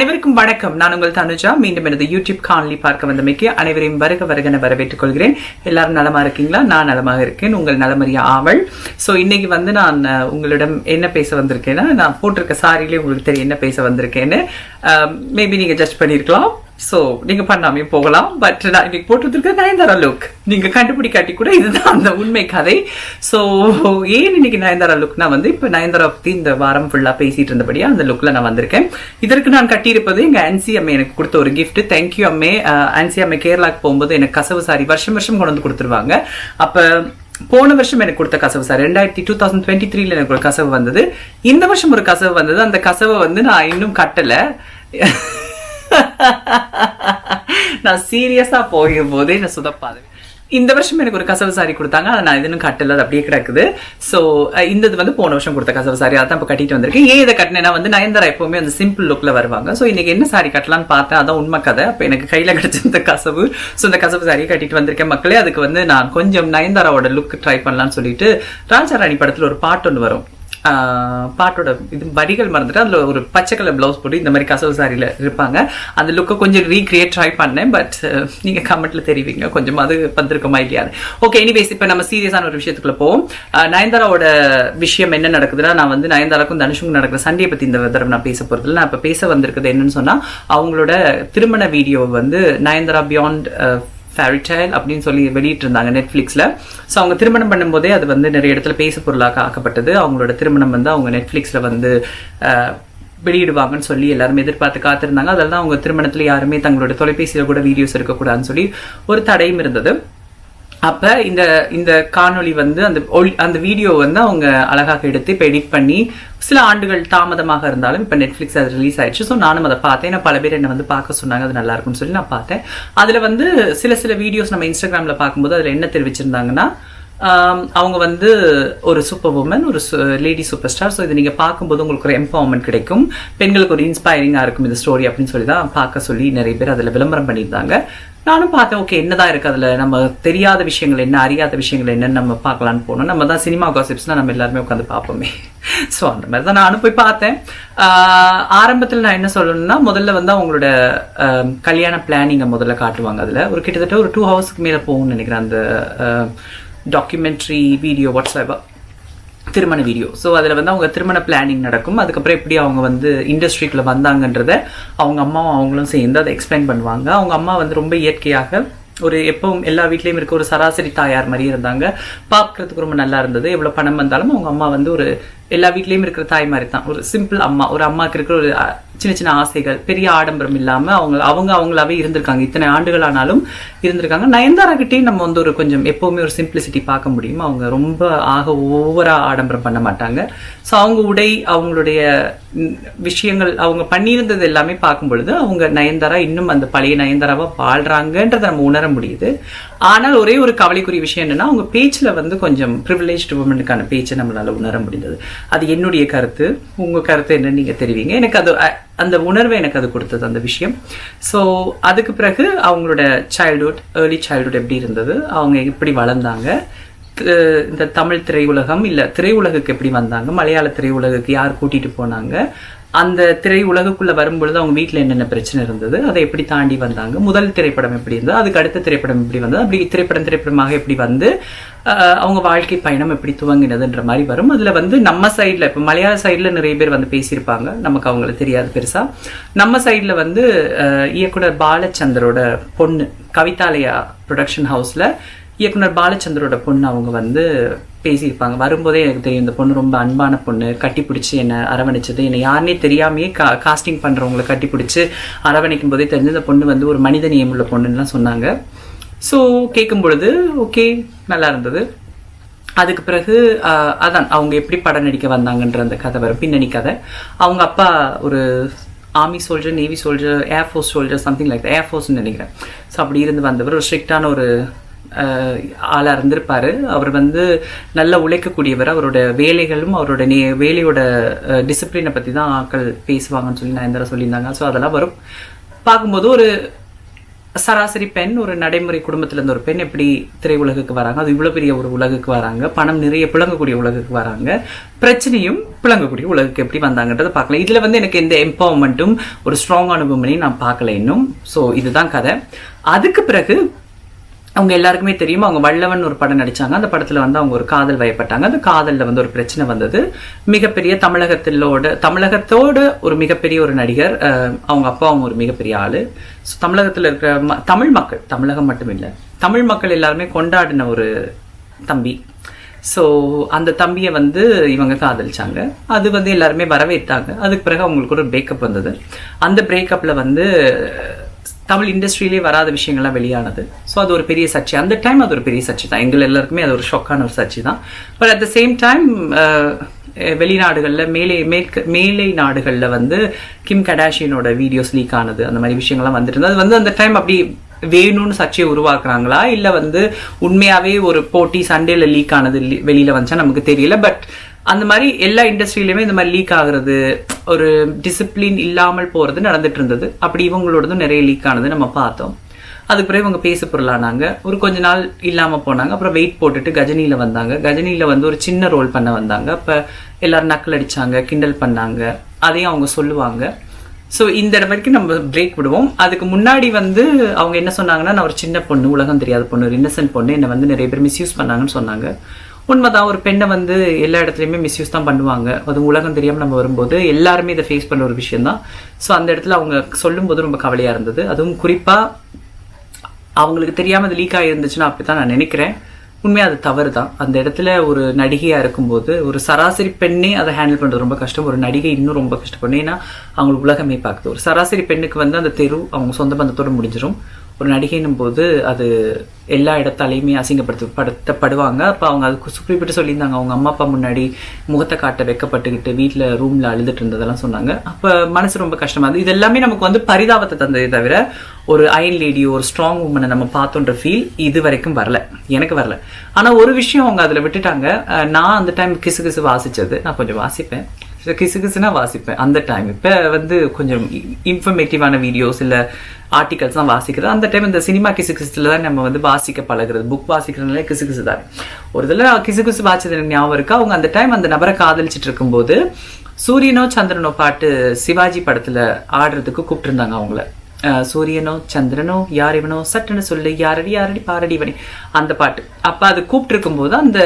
அனைவருக்கும் வணக்கம். நான் உங்கள் தனுஜா. மீண்டும் எனது யூடியூப் காணொலி பார்க்க வந்தமைக்கு அனைவரையும் வருக வருகன வரவேற்றுக் கொள்கிறேன். எல்லாரும் நலமா இருக்கீங்களா? நான் நலமாக இருக்கேன். உங்கள் நலமறிய ஆவல். ஸோ இன்னைக்கு வந்து நான் உங்களிடம் என்ன பேச வந்திருக்கேன்னா நான் போட்டிருக்க சாரியிலே உங்களுக்கு தெரியும் என்ன பேச வந்திருக்கேன்னு. மேபி நீங்க ஜட்ஜ் பண்ணிருக்கலாம். ஸோ நீங்க பண்ணாமே போகலாம். பட் நான் இன்னைக்கு போட்டுருக்க நயன்தாரா லுக் நீங்க கண்டுபிடிக்காட்டி கூட இதுதான் அந்த உண்மை கதை. ஸோ ஏன் இன்னைக்கு நயன்தாரா லுக்னா வந்து இப்போ நயன்தாரா பத்தி இந்த வாரம் ஃபுல்லா பேசிட்டு இருந்தபடியா அந்த லுக்ல நான் வந்திருக்கேன். இதற்கு நான் கட்டியிருப்பது எங்க ஆன்சி அம்மை எனக்கு கொடுத்த ஒரு கிஃப்ட் தேங்க்யூ அம்மே. ஆன்சி அம்மை கேரளாக்கு போகும்போது எனக்கு கசவு சாரி வருஷம் வருஷம் கொண்டு வந்து கொடுத்துருவாங்க. அப்ப போன வருஷம் எனக்கு கொடுத்த கசவு சார் ரெண்டாயிரத்தி டூ தௌசண்ட் டுவெண்ட்டி த்ரீல எனக்கு ஒரு கசவு வந்தது. இந்த வருஷம் ஒரு கசவு வந்தது. அந்த கசவை வந்து நான் இன்னும் கட்டல. நான் சீரியஸாக போகும் போதே நான் சுதப்பாது இந்த வருஷம் எனக்கு ஒரு கசவு சாரி கொடுத்தாங்க. அதை நான் இதுன்னு கட்டல. அது அப்படியே கிடக்குது. ஸோ இந்த இது வந்து போன வருஷம் கொடுத்த கசவு சாரி அதான் இப்போ கட்டிட்டு வந்திருக்கேன் ஏன் இதை கட்டினேன்னா வந்து நயன்தாரா எப்பவுமே அந்த சிம்பிள் லுக்ல வருவாங்க. ஸோ இன்னைக்கு என்ன சாரி கட்டலாம்னு பார்த்தேன் அதான் உண்மை கதை. அப்போ எனக்கு கையில கிடைச்ச இந்த கசவு. ஸோ இந்த கசவு சாரியை கட்டிட்டு வந்திருக்கேன் மக்களே அதுக்கு வந்து நான் கொஞ்சம் நயன்தாராவோட லுக் ட்ரை பண்ணலாம்னு சொல்லிட்டு ராஜாராணி படத்தில் ஒரு பாட்டு ஒன்று வரும். பாட்டோட இது வரிகள் மறந்துட்டு அதில் ஒரு பச்சை கலர் பிளவுஸ் போட்டு இந்த மாதிரி கசவு சாரியில் இருப்பாங்க. அந்த லுக்கை கொஞ்சம் ரீக்ரியேட் ட்ரை பண்ணேன் பட் நீங்கள் கமெண்ட்டில் தெரிவிங்க. கொஞ்சம் அது வந்திருக்குமா இல்லையாது ஓகே எனிவேஸ் இப்போ நம்ம சீரியஸான ஒரு விஷயத்துக்குள்ள போவோம். நயன்தாராவோட விஷயம் என்ன நடக்குதுன்னா நான் வந்து நயன்தாராக்கும் தனுஷுக்கும் நடக்கிற சண்டையை பற்றி இந்த தடவை நான் பேச போறது நான் இப்போ பேச வந்திருக்குது என்னன்னு சொன்னால் அவங்களோட திருமண வீடியோ வந்து நயன்தாரா பியாண்ட் ஃபேரிடைல் அப்படின்னு சொல்லி வெளியிட்டு இருந்தாங்க நெட்ஃப்ளிக்ஸில் ஸோ அவங்க திருமணம் பண்ணும்போதே அது வந்து நிறைய இடத்துல பேசு பொருளாக ஆக்கப்பட்டது. அவங்களோட திருமணம் வந்து அவங்க நெட்ஃப்ளிக்ஸில் வந்து வெளியிடுவாங்கன்னு சொல்லி எல்லாரும் எதிர்பார்த்து காத்திருந்தாங்க. அதெல்லாம் தான் அவங்க திருமணத்தில் யாருமே தங்களோட தொலைபேசியில் கூட வீடியோஸ் இருக்கக்கூடாதுன்னு சொல்லி ஒரு தடையும் இருந்தது. அப்ப இந்த இந்த காணொளி வந்து அந்த ஒளி அந்த வீடியோ வந்து அவங்க அழகாக எடுத்து இப்போ எடிட் பண்ணி சில ஆண்டுகள் தாமதமாக இருந்தாலும் இப்போ நெட்ஃப்ளிக்ஸ் அது ரிலீஸ் ஆயிடுச்சு. ஸோ நானும் அதை பார்த்தேன். நான் பல பேர் என்னை வந்து பார்க்க சொன்னாங்க. அது நல்லா இருக்கும்னு சொல்லி நான் பார்த்தேன். அதில் வந்து சில சில வீடியோஸ் நம்ம இன்ஸ்டாகிராமில் பார்க்கும்போது அதில் என்ன தெரிவிச்சிருந்தாங்கன்னா அவங்க வந்து ஒரு சூப்பர் உமன் ஒரு லேடி சூப்பர் ஸ்டார் ஸோ இதை நீங்கள் பார்க்கும்போது உங்களுக்கு ஒரு எம்பவர்மெண்ட் கிடைக்கும். பெண்களுக்கு ஒரு இன்ஸ்பைரிங்காக இருக்கும் இந்த ஸ்டோரி அப்படின்னு சொல்லி தான் பார்க்க சொல்லி நிறைய பேர் அதில் விளம்பரம் பண்ணியிருந்தாங்க. நானும் பார்த்தேன் ஓகே என்னதான் இருக்கு அதில்? நம்ம தெரியாத விஷயங்கள் என்ன அறியாத விஷயங்கள் என்னன்னு நம்ம பார்க்கலான்னு போனோம். நம்ம தான் சினிமா காசிப்ஸ்னா நம்ம எல்லாருமே உட்காந்து பார்ப்போமே. ஸோ அந்த மாதிரி தான் நானும் போய் பார்த்தேன். ஆரம்பத்தில் நான் என்ன சொல்லணும்னா முதல்ல வந்து அவங்களோட கல்யாண பிளானிங்கை முதல்ல காட்டுவாங்க அதில். ஒரு கிட்டத்தட்ட ஒரு டூ ஹவர்ஸ்க்கு மேலே போகும்னு நினைக்கிறேன் அந்த டாக்குமெண்ட்ரி வீடியோ வாட்ஸ்அப் திருமண வீடியோ ஸோ அதில் வந்து அவங்க திருமண பிளானிங் நடக்கும். அதுக்கப்புறம் எப்படி அவங்க வந்து இண்டஸ்ட்ரிக்குள்ள வந்தாங்கன்றத அவங்க அம்மாவும் அவங்களும் சேர்ந்து அதை எக்ஸ்பிளைன் பண்ணுவாங்க. அவங்க அம்மா வந்து ரொம்ப இயற்கையாக ஒரு எப்பவும் எல்லா வீட்லேயும் இருக்க ஒரு சராசரி தாயார் மாதிரி இருந்தாங்க. பார்க்கறதுக்கு ரொம்ப நல்லா இருந்தது. எவ்வளோ பணம் வந்தாலும் அவங்க அம்மா வந்து ஒரு எல்லா வீட்லேயும் இருக்கிற தாய் மாதிரி தான் ஒரு சிம்பிள் அம்மா. ஒரு அம்மாவுக்கு இருக்கிற ஒரு சின்ன சின்ன ஆசைகள் பெரிய ஆடம்பரம் இல்லாம அவங்க அவங்க அவங்களாவே இருந்திருக்காங்க. இத்தனை ஆண்டுகள் ஆனாலும் இருந்திருக்காங்க. நயன்தாரா கிட்டேயும் நம்ம வந்து ஒரு கொஞ்சம் எப்பவுமே ஒரு சிம்பிளிசிட்டி பார்க்க முடியும்? அவங்க ரொம்ப ஆக ஓவராக ஆடம்பரம் பண்ண மாட்டாங்க. ஸோ அவங்க உடை அவங்களுடைய விஷயங்கள் அவங்க பண்ணியிருந்தது எல்லாமே பார்க்கும் பொழுது அவங்க நயன்தாரா இன்னும் அந்த பழைய நயன்தாராவா வாழ்றாங்கன்றதை நம்ம உணர முடியுது. ஆனால் ஒரே ஒரு கவலைக்குரிய விஷயம் என்னன்னா அவங்க பேச்சுல வந்து கொஞ்சம் ப்ரிவிலேஜ்டு உமனுக்கான பேச்சை நம்மளால உணர முடிந்தது. அது என்னுடைய கருத்து. உங்க கருத்து என்னன்னு நீங்க தெரிவிங்க. எனக்கு அது அந்த உணர்வை எனக்கு அது கொடுத்தது அந்த விஷயம். ஸோ அதுக்கு பிறகு அவங்களோட சைல்ட்ஹுட் ஏர்லி சைல்ட்ஹுட் எப்படி இருந்தது? அவங்க எப்படி வளர்ந்தாங்க? இந்த தமிழ் திரையுலகம் இல்லை திரையுலகுக்கு எப்படி வந்தாங்க மலையாள திரையுலகுக்கு யார் கூட்டிட்டு போனாங்க அந்த திரையுலகுக்குள்ள வரும்பொழுது அவங்க வீட்டில் என்னென்ன பிரச்சனை இருந்தது அதை எப்படி தாண்டி வந்தாங்க முதல் திரைப்படம் எப்படி இருந்தது அதுக்கு அடுத்த திரைப்படம் எப்படி வந்தது அப்படி திரைப்படம் திரைப்படமாக எப்படி வந்து அவங்க வாழ்க்கை பயணம் எப்படி துவங்கினதுன்ற மாதிரி வரும். அதில் வந்து நம்ம சைடில் இப்போ மலையாள சைடில் நிறைய பேர் வந்து பேசியிருப்பாங்க நமக்கு அவங்கள தெரியாது பெருசாக நம்ம சைடில் வந்து இயக்குனர் பாலச்சந்தரோட பொண்ணு கவிதாலயா ப்ரொடக்ஷன் ஹவுஸில் இயக்குனர் பாலச்சந்தரோட பொண்ணு அவங்க வந்து பேசியிருப்பாங்க. வரும்போதே எனக்கு தெரியும் இந்த பொண்ணு ரொம்ப அன்பான பொண்ணு கட்டி பிடிச்சி என்னை அரவணைச்சது. என்னை யாருனே தெரியாமையே கா காஸ்டிங் பண்ணுறவங்களை கட்டி பிடிச்சி அரவணைக்கும் போதே தெரிஞ்சு இந்த பொண்ணு வந்து ஒரு மனித நேயம் உள்ள பொண்ணுலாம் சொன்னாங்க. ஸோ கேட்கும் பொழுது ஓகே நல்லா இருந்தது. அதுக்கு பிறகு அதான் அவங்க எப்படி படம் நடிக்க வந்தாங்கன்ற அந்த கதை வரும். பின்னணி கதை. அவங்க அப்பா ஒரு army soldier navy soldier air force soldier something like ஏர்ஃபோர்ஸ்னு நினைக்கிறேன். ஸோ அப்படி இருந்து வந்தவர். ஒரு ஸ்ட்ரிக்டான ஒரு ஆளாக இருந்திருப்பார். அவர் வந்து நல்ல உழைக்கக்கூடியவர். அவரோட வேலைகளும் அவரோட நே வேலையோட டிசிப்ளினை பற்றி தான் ஆட்கள் பேசுவாங்கன்னு சொல்லி நான் எந்த சொல்லியிருந்தாங்க. ஸோ அதெல்லாம் வரும். பார்க்கும்போது ஒரு சராசரி பெண் ஒரு நடைமுறை குடும்பத்திலேருந்து ஒரு பெண் எப்படி திரையுலகுக்கு வராங்க? அது இவ்வளோ பெரிய ஒரு உலகுக்கு வராங்க. பணம் நிறைய புழங்கக்கூடிய உலகுக்கு வராங்க. பிரச்சனையும் புழங்கக்கூடிய உலகுக்கு எப்படி வந்தாங்கன்றதை பார்க்கலாம். இதில் வந்து எனக்கு எந்த எம்பவர்மெண்ட்டும் ஒரு ஸ்ட்ராங் அனுபவமனையும் நான் பார்க்கல இன்னும். ஸோ இதுதான் கதை. அதுக்கு பிறகு அவங்க எல்லாருக்குமே தெரியும் அவங்க வல்லவன் ஒரு படம் நடிச்சாங்க. அந்த படத்துல வந்து அவங்க ஒரு காதல் வயப்பட்டாங்க. அந்த காதல்ல வந்து ஒரு பிரச்சனை வந்தது. மிகப்பெரிய தமிழகத்திலோட தமிழகத்தோட ஒரு மிகப்பெரிய ஒரு நடிகர் அஹ், அவங்க அப்பாவும் ஒரு மிகப்பெரிய ஆளு. ஸோ தமிழகத்தில் இருக்கிற ம- தமிழ் மக்கள் தமிழகம் மட்டும் இல்லை தமிழ் மக்கள் எல்லாருமே கொண்டாடின ஒரு தம்பி. ஸோ அந்த தம்பியை வந்து இவங்க காதலிச்சாங்க. அது வந்து எல்லாருமே வரவேற்றாங்க. அதுக்கு பிறகு அவங்களுக்கு ஒரு பிரேக்கப் வந்தது. அந்த பிரேக்கப்பில் வந்து தமிழ் இண்டஸ்ட்ரியிலே வராத விஷயங்கள்லாம் வெளியானது. ஸோ அது ஒரு பெரிய சர்ச்சை. அந்த டைம் அது ஒரு பெரிய சர்ச்சை தான். எங்கள் எல்லாருக்குமே அது ஒரு ஷாக்கான ஒரு சர்ச்சை தான். But at the same time வெளிநாடுகளில் மேலே மேற்கு மேலை நாடுகளில் வந்து கிம் கடாஷியனோட வீடியோஸ் லீக் ஆனது அந்த மாதிரி விஷயங்கள்லாம் வந்துட்டு இருந்தது. அது வந்து அந்த டைம் அப்படி வேணும்னு சர்ச்சையை உருவாக்குறாங்களா? இல்ல வந்து உண்மையாவே ஒரு போட்டி சண்டேல லீக் ஆனது லி- வெளியில வந்துச்சா நமக்கு தெரியல. பட் அந்த மாதிரி எல்லா இண்டஸ்ட்ரியிலுமே இந்த மாதிரி லீக் ஆகுறது ஒரு டிசிப்ளின் இல்லாமல் போறது நடந்துட்டு இருந்தது அப்படி இவங்களோடதும் நிறைய லீக் ஆனது நம்ம பார்த்தோம். அதுக்கு பிறகு இவங்க பேச பொருளானாங்க. ஒரு கொஞ்ச நாள் இல்லாம போனாங்க. அப்புறம் வெயிட் போட்டுட்டு கஜினியில வந்தாங்க. கஜினியில வந்து ஒரு சின்ன ரோல் பண்ண வந்தாங்க. அப்ப எல்லாரும் நக்கல் அடிச்சாங்க கிண்டல் பண்ணாங்க. அதையும் அவங்க சொல்லுவாங்க. ஸோ இந்த இடம் வரைக்கும் நம்ம பிரேக் விடுவோம். அதுக்கு முன்னாடி வந்து அவங்க என்ன சொன்னாங்கன்னா நான் ஒரு சின்ன பொண்ணு உலகம் தெரியாத பொண்ணு ஒரு இன்னசென்ட் பொண்ணு என்னை வந்து நிறைய பேர் மிஸ்யூஸ் பண்ணாங்கன்னு சொன்னாங்க. உண்மைதான் ஒரு பெண்ணை வந்து எல்லா இடத்துலையுமே மிஸ்யூஸ் தான் பண்ணுவாங்க. அது உலகம் தெரியாமல் நம்ம வரும்போது எல்லாருமே இதை ஃபேஸ் பண்ண ஒரு விஷயம் தான் ஸோ அந்த இடத்துல அவங்க சொல்லும்போது ரொம்ப கவலையாக இருந்தது. அதுவும் குறிப்பாக அவங்களுக்கு தெரியாமல் அது லீக் ஆகிருந்துச்சுன்னா அப்படித்தான் நான் நினைக்கிறேன். உண்மையா அது தவறு தான் அந்த இடத்துல ஒரு நடிகையா இருக்கும்போது ஒரு சராசரி பெண்ணே அதை ஹேண்டில் பண்றது ரொம்ப கஷ்டம். ஒரு நடிகை இன்னும் ரொம்ப கஷ்டப்படும் ஏன்னா அவங்களுக்கு உலகமே பார்க்குது. ஒரு சராசரி பெண்ணுக்கு வந்து அந்த தெரு அவங்க சொந்த பந்தத்தோட முடிஞ்சிடும் ஒரு நடிகைனும் போது அது எல்லா இடத்தாலையுமே அசிங்கப்படுத்தப்படுவாங்க அப்போ அவங்க அதுக்கு குறிப்பிட்டு சொல்லியிருந்தாங்க. அவங்க அம்மா அப்பா முன்னாடி முகத்தை காட்ட வெக்கப்பட்டுக்கிட்டு வீட்டில் ரூமில் அழுதுட்டு இருந்ததெல்லாம் சொன்னாங்க. அப்போ மனசு ரொம்ப கஷ்டமாக இருந்தது. இது எல்லாமே நமக்கு வந்து பரிதாபத்தை தந்ததே தவிர ஒரு அயன் லேடி ஒரு ஸ்ட்ராங் உமனை நம்ம பார்த்தோன்ற ஃபீல் இது வரைக்கும் வரல. எனக்கு வரல. ஆனால் ஒரு விஷயம் அவங்க அதில் விட்டுட்டாங்க. நான் அந்த டைம் கிசு கிசு வாசித்தது நான் கொஞ்சம் வாசிப்பேன். கிசு கிசுனா வாசிப்பேன் அந்த டைம் இப்போ வந்து கொஞ்சம் இன்ஃபர்மேட்டிவான வீடியோஸ் இல்லை ஆர்டிகல்ஸ் தான் வாசிக்கிறது. அந்த டைம் இந்த சினிமா கிசு கிசுல தான் நம்ம வந்து வாசிக்க பழகிறது. புக் வாசிக்கிறதுனால கிசு கிசு தான். ஒரு இதில் கிசு கிசு வாசிச்சது எனக்கு ஞாபகம் இருக்கா? அவங்க அந்த டைம் அந்த நபரை காதலிச்சிட்டு இருக்கும்போது சூரியனோ சந்திரனோ பாட்டு சிவாஜி படத்தில் ஆடுறதுக்கு கூப்பிட்டுருந்தாங்க அவங்கள. சூரியனோ சந்திரனோ யார் இவனோ சட்டுன்னு சொல்லு யாரடி யாரடி பாரடி இவனி அந்த பாட்டு. அப்போ அது கூப்பிட்டுருக்கும் போது அந்த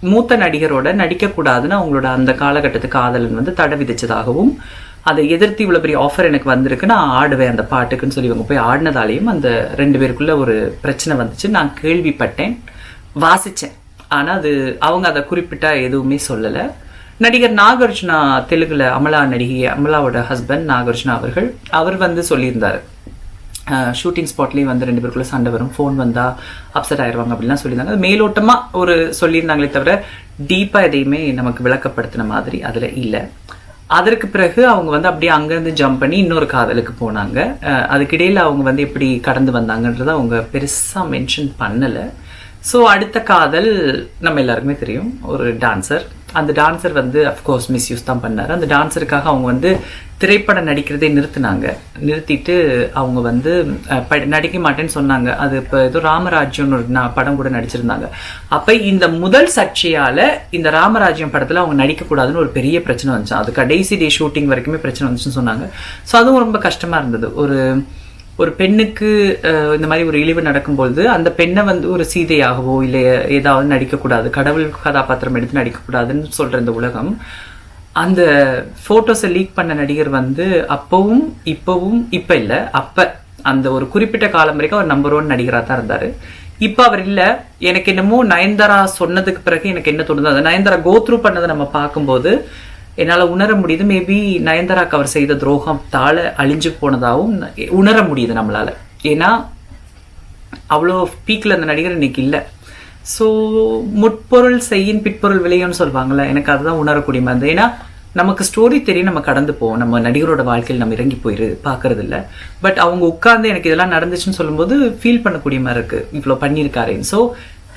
மூத்த நடிகரோட நடிக்கக்கூடாதுன்னு அவங்களோட அந்த காலகட்டத்து காதலன் வந்து தடை விதிச்சதாகவும் அதை எதிர்த்து இவ்வளோ பெரிய ஆஃபர் எனக்கு வந்திருக்கு நான் ஆடுவேன் அந்த பாட்டுக்குன்னு சொல்லி இவங்க போய் ஆடினதாலையும் அந்த ரெண்டு பேருக்குள்ள ஒரு பிரச்சனை வந்துச்சு. நான் கேள்விப்பட்டேன் வாசித்தேன் ஆனால் அது அவங்க அதை குறிப்பிட்டா எதுவுமே சொல்லலை. நடிகர் நாகார்ஜுனா தெலுங்குல அமலா நடிகை அமலாவோட ஹஸ்பண்ட் நாகார்ஜுனா அவர்கள் அவர் வந்து சொல்லியிருந்தார். ஷூட்டிங் ஸ்பாட்லேயும் வந்து ரெண்டு பேருக்குள்ள சண்டை வரும். ஃபோன் வந்தா அப்செட் ஆயிடுவாங்க அப்படிலாம் சொல்லியிருந்தாங்க. அது மேலோட்டமா ஒரு சொல்லியிருந்தாங்களே தவிர டீப்பா எதையுமே நமக்கு விளக்கப்படுத்தின மாதிரி அதுல இல்லை. அதற்கு பிறகு அவங்க வந்து அப்படியே அங்கேருந்து ஜம்ப் பண்ணி இன்னொரு காதலுக்கு போனாங்க. அதுக்கிடையில் அவங்க வந்து எப்படி கடந்து வந்தாங்கன்றத அவங்க பெருசாக மென்ஷன் பண்ணலை. ஸோ அடுத்த காதல் நம்ம எல்லாருக்குமே தெரியும். ஒரு டான்சர் அந்த டான்சர் வந்து அஃப்கோர்ஸ் மிஸ்யூஸ் தான் பண்ணார். அந்த டான்சருக்காக அவங்க வந்து திரைப்படம் நடிக்கிறதே நிறுத்தினாங்க. நிறுத்திட்டு அவங்க வந்து நடிக்க மாட்டேன்னு சொன்னாங்க. அது இப்போ ஏதோ ராமராஜ்யம்னு ஒரு படம் கூட நடிச்சிருந்தாங்க. அப்போ இந்த முதல் சர்ச்சையால் இந்த ராமராஜ்யம் படத்தில் அவங்க நடிக்கக்கூடாதுன்னு ஒரு பெரிய பிரச்சனை வந்துச்சு. அது கடைசி டே ஷூட்டிங் வரைக்குமே பிரச்சனை வந்துச்சுன்னு சொன்னாங்க. ஸோ அதுவும் ரொம்ப கஷ்டமாக இருந்தது. ஒரு ஒரு பெண்ணுக்கு இந்த மாதிரி ஒரு இழிவு நடக்கும்பொழுது அந்த பெண்ணை வந்து ஒரு சீதையாகவோ இல்லை ஏதாவது நடிக்கக்கூடாது கடவுள் கதாபாத்திரம் எடுத்து நடிக்கக்கூடாதுன்னு சொல்ற இந்த உலகம் அந்த போட்டோஸை லீக் பண்ண நடிகர் வந்து அப்பவும் இப்பவும் இப்ப இல்ல அப்ப அந்த ஒரு குறிப்பிட்ட காலம் வரைக்கும் அவர் நம்பர் ஒன் நடிகரா தான் இருந்தாரு. இப்ப அவர் இல்ல எனக்கு என்னமோ நயன்தாரா சொன்னதுக்கு பிறகு எனக்கு என்ன தோணுது அந்த நயன்தாரா கோத்ரூ பண்ணதை நம்ம பார்க்கும்போது என்னால் உணர முடியுது. மேபி நயன்தாராக்கு அவர் செய்த துரோகத்தால அழிஞ்சு போனதாகவும் உணர முடியுது நம்மளால. ஏன்னா அவ்வளோ பீக்கில் அந்த நடிகர் இன்னைக்கு இல்லை. ஸோ முற்பொருள் செய்யின் பிற்பொருள் விளையும்னு சொல்லுவாங்கல்ல எனக்கு அதுதான் உணரக்கூடிய மாதிரி ஏன்னா நமக்கு ஸ்டோரி தெரியும் நம்ம கடந்து போவோம். நம்ம நடிகரோட வாழ்க்கையில் நம்ம இறங்கி போயிரு பார்க்கறது இல்லை. பட் அவங்க உட்கார்ந்து எனக்கு இதெல்லாம் நடந்துச்சுன்னு சொல்லும்போது ஃபீல் பண்ணக்கூடிய மாதிரி இருக்குது இவ்வளோ பண்ணியிருக்காருன்னு. ஸோ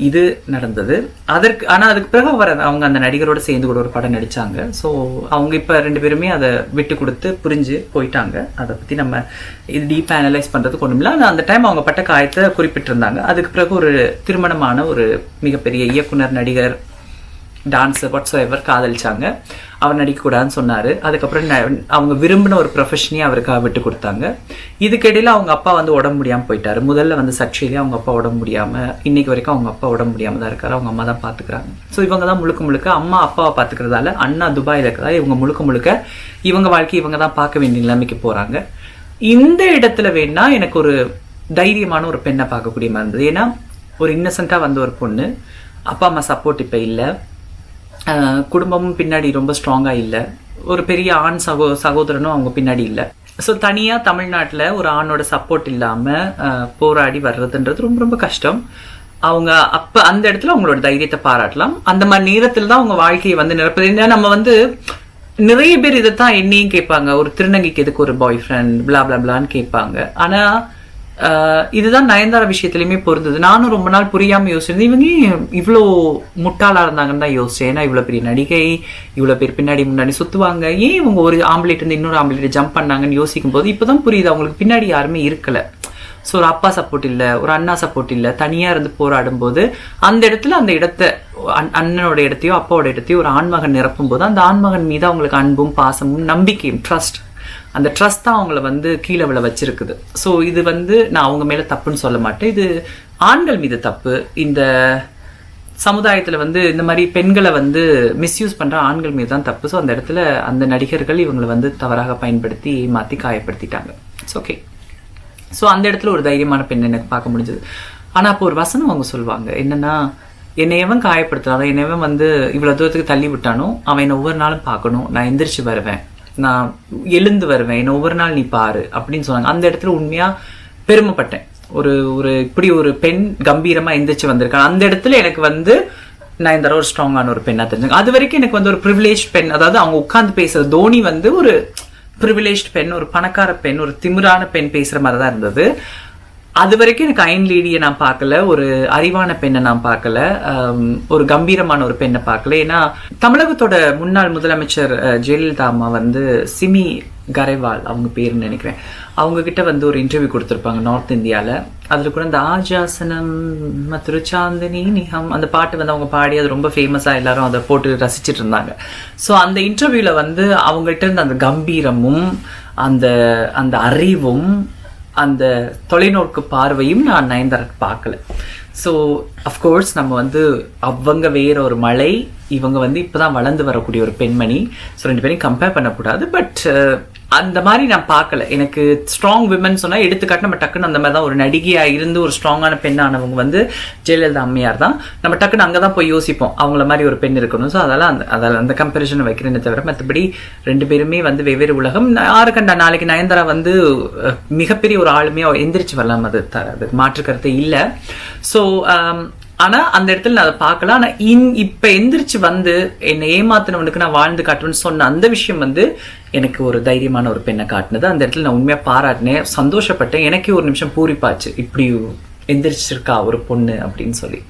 இது நடந்தது. அதற்கு ஆனால் அதுக்கு பிறகு அவர் அவங்க அந்த நடிகரோட சேர்ந்து கூட ஒரு படம் நடித்தாங்க ஸோ அவங்க இப்போ ரெண்டு பேருமே அதை விட்டு கொடுத்து புரிஞ்சு போயிட்டாங்க. அதை பற்றி நம்ம இது டீப் அனலைஸ் பண்ணுறதுக்கு ஒண்ணும் இல்லை. அந்த டைம் அவங்க பட்ட காயத்தை குறிப்பிட்டிருந்தாங்க. அதுக்கு பிறகு ஒரு திருமணமான ஒரு மிகப்பெரிய இயக்குனர் நடிகர் டான்ஸர் வாட்ஸ் எவர் காதலிச்சாங்க. அவர் நடிக்கக்கூடாதுன்னு சொன்னார். அதுக்கப்புறம் அவங்க விரும்பின ஒரு ப்ரொஃபஷனையும் அவருக்காக விட்டு கொடுத்தாங்க. இதுக்கிடையில் அவங்க அப்பா வந்து உடம்பு முடியாமல் போயிட்டார். முதல்ல வந்து சர்ச்சையிலே அவங்க அப்பா உடம்பு முடியாமல் இன்னைக்கு வரைக்கும் அவங்க அப்பா உடம்பு முடியாமல் தான் இருக்காரு. அவங்க அம்மா தான் பார்த்துக்கிறாங்க ஸோ இவங்க தான் முழுக்க முழுக்க அம்மா அப்பாவை பார்த்துக்கிறதால அண்ணா துபாயில் இருக்கிறதா இவங்க முழுக்க முழுக்க இவங்க வாழ்க்கை இவங்க தான் பார்க்க வேண்டிய நிலைமைக்கு போகிறாங்க இந்த இடத்துல வேணா எனக்கு ஒரு தைரியமான ஒரு பெண்ணை பார்க்கக்கூடிய மாதிரி இருந்தது. ஏன்னா ஒரு இன்னசென்ட்டாக வந்த ஒரு பொண்ணு. அப்பா அம்மா சப்போர்ட் இப்போ இல்லை. குடும்பமும் பின்னாடி ரொம்ப ஸ்ட்ராங்கா இல்லை. ஒரு பெரிய ஆண் சகோ சகோதரனும் அவங்க பின்னாடி இல்லை. ஸோ தனியாக தமிழ்நாட்டில் ஒரு ஆணோட சப்போர்ட் இல்லாமல் ஆஹ் போராடி வர்றதுன்றது ரொம்ப ரொம்ப கஷ்டம். அவங்க அப்போ அந்த இடத்துல அவங்களோட தைரியத்தை பாராட்டலாம். அந்த மாதிரி நேரத்தில் தான் அவங்க வாழ்க்கையை வந்து நிரப்புது. ஏன்னா நம்ம வந்து நிறைய பேர் இதைத்தான் என்னையும் கேட்பாங்க. ஒரு திருநங்கைக்கு எதுக்கு ஒரு பாய் ஃப்ரெண்ட் பிளா பிளா பிளான்னு கேட்பாங்க. ஆனா இதுதான் நயன்தாரா விஷயத்துலயுமே பொருந்தது. நானும் ரொம்ப நாள் புரியாம யோசிச்சிருந்தேன். இவங்க இவ்வளோ முட்டாளா இருந்தாங்கன்னு தான் யோசிச்சேன். ஏன்னா இவ்வளவு பெரிய நடிகை இவ்வளவு பேர் பின்னாடி முன்னாடி சுத்துவாங்க. ஏன் இவங்க ஒரு ஆம்பளைட் இருந்து இன்னொரு ஆம்பளைட் ஜம்ப் பண்ணாங்கன்னு யோசிக்கும் போது இப்பதான் புரியுது அவங்களுக்கு பின்னாடி யாருமே இருக்கல. ஸோ ஒரு அப்பா சப்போர்ட் இல்லை ஒரு அண்ணா சப்போர்ட் இல்லை தனியா இருந்து போராடும் போது அந்த இடத்துல அந்த இடத்த அண்ணனோட இடத்தையோ அப்பாவோட இடத்தையோ ஒரு ஆண்மகன் நிரப்பும் போது அந்த ஆண்மகன் மீது அவங்களுக்கு அன்பும் பாசமும் நம்பிக்கையும் ட்ரஸ்ட் அந்த ட்ரஸ்ட் தான் அவங்கள வந்து கீழே விழ வச்சிருக்குது. ஸோ இது வந்து நான் அவங்க மேலே தப்புன்னு சொல்ல மாட்டேன். இது ஆண்கள் மீது தப்பு. இந்த சமுதாயத்தில் வந்து இந்த மாதிரி பெண்களை வந்து மிஸ்யூஸ் பண்ணுற ஆண்கள் மீது தான் தப்பு. ஸோ அந்த இடத்துல அந்த நடிகர்கள் இவங்களை வந்து தவறாக பயன்படுத்தி மாற்றி காயப்படுத்திட்டாங்க. இட்ஸ் ஓகே ஸோ அந்த இடத்துல ஒரு தைரியமான பெண் எனக்கு பார்க்க முடிஞ்சது. ஆனால் அப்போ ஒரு வசனம் அவங்க சொல்லுவாங்க. என்னென்னா என்னையவன் காயப்படுத்துறானோ வந்து இவ்வளோ தூரத்துக்கு தள்ளி விட்டானோ அவன் என்னை ஒவ்வொரு நாளும் பார்க்கணும். நான் எந்திரிச்சு வருவேன். நான் எழுந்து வருவேன் என்னை ஒவ்வொரு நாள் நீ பாரு அப்படின்னு சொன்னாங்க. அந்த இடத்துல உண்மையா பெருமைப்பட்டேன். ஒரு ஒரு இப்படி ஒரு பெண் கம்பீரமா எந்திரிச்சு வந்திருக்காங்க அந்த இடத்துல எனக்கு வந்து நான் இந்த தடவை ஒரு ஸ்ட்ராங்கான ஒரு பெண்ணா தெரிஞ்சுங்க அது வரைக்கும் எனக்கு வந்து ஒரு ப்ரிவிலேஜ் பெண் அதாவது அவங்க உட்காந்து பேசுற தோனி வந்து ஒரு ப்ரிவிலேஜ் பெண் ஒரு பணக்கார பெண் ஒரு திமிரான பெண் பேசுற மாதிரி தான் இருந்தது. அது வரைக்கும் எனக்கு அயன் லேடியை நான் பார்க்கல ஒரு அறிவான பெண்ணை நான் பார்க்கல ஒரு கம்பீரமான ஒரு பெண்ணை பார்க்கல. ஏன்னா தமிழகத்தோட முன்னாள் முதலமைச்சர் ஜெயலலிதா அம்மா வந்து சிமி கரைவால் அவங்க பேருன்னு நினைக்கிறேன். அவங்க கிட்ட வந்து ஒரு இன்டர்வியூ கொடுத்துருப்பாங்க நார்த் இந்தியாவில் அதில் கூட இந்த ஆஜாசனம் திருச்சாந்தினி நிகம் அந்த பாட்டு வந்து அவங்க பாடி அது ரொம்ப ஃபேமஸாக எல்லாரும் அதை போட்டு ரசிச்சிட்டு இருந்தாங்க. ஸோ அந்த இன்டர்வியூவில் வந்து அவங்ககிட்ட இருந்த அந்த கம்பீரமும் அந்த அந்த அறிவும் அந்த தொலைநோக்கு பார்வையும் நான் நயன்தாராக்கு பார்க்கல. ஸோ அஃப்கோர்ஸ் நம்ம வந்து அவங்க வேற ஒரு மலை இவங்க வந்து இப்பதான் வளர்ந்து வரக்கூடிய ஒரு பெண்மணி. ஸோ ரெண்டு பேரையும் கம்பேர் பண்ணக்கூடாது பட் அந்த மாதிரி நான் பார்க்கல. எனக்கு ஸ்ட்ராங் விமன் சொன்னால் எடுத்துக்காட்டு நம்ம டக்குன்னு அந்த மாதிரி தான் ஒரு நடிகையாக இருந்து ஒரு ஸ்ட்ராங்கான பெண்ணானவங்க வந்து ஜெயலலிதா அம்மையார் தான். நம்ம டக்குன்னு அங்கே தான் போய் யோசிப்போம். அவங்கள மாதிரி ஒரு பெண் இருக்கணும். ஸோ அதெல்லாம் அந்த அதில் அந்த கம்பேரிசன் வைக்கிறேன்னு தவிர மற்றபடி ரெண்டு பேருமே வந்து வெவ்வேறு உலகம். யாரு கண்டா நாளைக்கு நயன்தாரா வந்து மிகப்பெரிய ஒரு ஆளுமையாக எந்திரிச்சு வரலாம். அது தர அது மாற்று கருத்து இல்லை. ஸோ um, ஆனா அந்த இடத்துல நான் அதை பார்க்கல. ஆனா இன் இப்ப எந்திரிச்சு வந்து என்னை ஏமாத்தினவனுக்கு நான் வாழ்ந்து காட்டுவேன்னு சொன்ன அந்த விஷயம் வந்து எனக்கு ஒரு தைரியமான ஒரு பெண்ணை காட்டினது. அந்த இடத்துல நான் உண்மையா பாராட்டினேன் சந்தோஷப்பட்டேன். எனக்கே ஒரு நிமிஷம் பூரிப்பாச்சு. இப்படி எந்திரிச்சிருக்கா ஒரு பொண்ணு அப்படின்னு சொல்லி.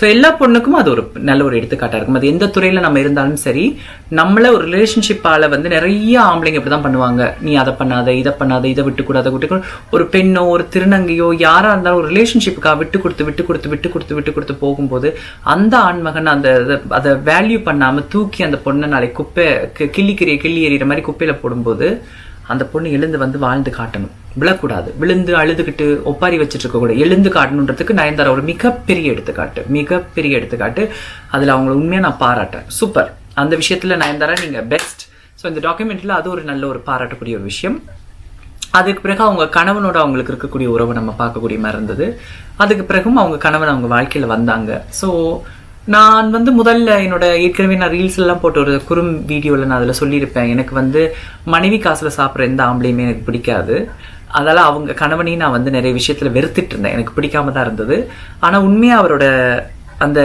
ஸோ எல்லா பொண்ணுக்கும் அது ஒரு நல்ல ஒரு எடுத்துக்காட்டாக இருக்கும். அது எந்த துறையில் நம்ம இருந்தாலும் சரி நம்மள ஒரு ரிலேஷன்ஷிப்பால் வந்து நிறைய ஆம்பளைங்க இப்படிதான் பண்ணுவாங்க. நீ அதை பண்ணாத இதை பண்ணாத இதை விட்டுக்கூடாத விட்டுக்கூட விட்டு ஒரு பெண்ணோ ஒரு திருநங்கையோ யாராக இருந்தாலும் ஒரு ரிலேஷன்ஷிப்புக்காக விட்டு கொடுத்து விட்டு கொடுத்து விட்டு கொடுத்து விட்டு கொடுத்து போகும்போது அந்த ஆண்மகன் அந்த அதை வேல்யூ பண்ணாமல் தூக்கி அந்த பொண்ணை நாளைக்கு குப்பை கி- கிள்ளிக்கிறிய கிள்ளி எறிகிற மாதிரி குப்பையில் போடும்போது அந்த பொண்ணு எழுந்து வந்து வாழ்ந்து காட்டணும். விழக்கூடாது. விழுந்து அழுதுகிட்டு ஒப்பாரி வச்சுட்டு கூட எழுந்து காட்டணுன்றதுக்கு நயன்தாரா ஒரு மிகப்பெரிய எடுத்துக்காட்டு. மிகப்பெரிய எடுத்துக்காட்டு. அதில் அவங்கள உண்மையாக நான் பாராட்டேன் சூப்பர். அந்த விஷயத்தில் நயன்தாரா நீங்கள் பெஸ்ட் ஸோ இந்த டாக்குமெண்ட்ல அது ஒரு நல்ல ஒரு பாராட்டக்கூடிய ஒரு விஷயம். அதுக்கு பிறகு அவங்க கணவனோட அவங்களுக்கு இருக்கக்கூடிய உறவை நம்ம பார்க்கக்கூடிய மாதிரி இருந்தது. அதுக்கு பிறகும் அவங்க கணவன் அவங்க வாழ்க்கையில் வந்தாங்க. ஸோ நான் வந்து முதல்ல என்னோட ஏற்கனவே நான் ரீல்ஸ் எல்லாம் போட்டு ஒரு குறும் வீடியோவில் நான் அதில் சொல்லியிருப்பேன். எனக்கு வந்து மனைவி காசில் சாப்பிட்ற எந்த ஆம்பளையுமே எனக்கு பிடிக்காது. அதால் அவங்க கணவனையும் நான் வந்து நிறைய விஷயத்தில் வெறுத்துட்டு இருந்தேன். எனக்கு பிடிக்காம தான் இருந்தது. ஆனால் உண்மையாக அவரோட அந்த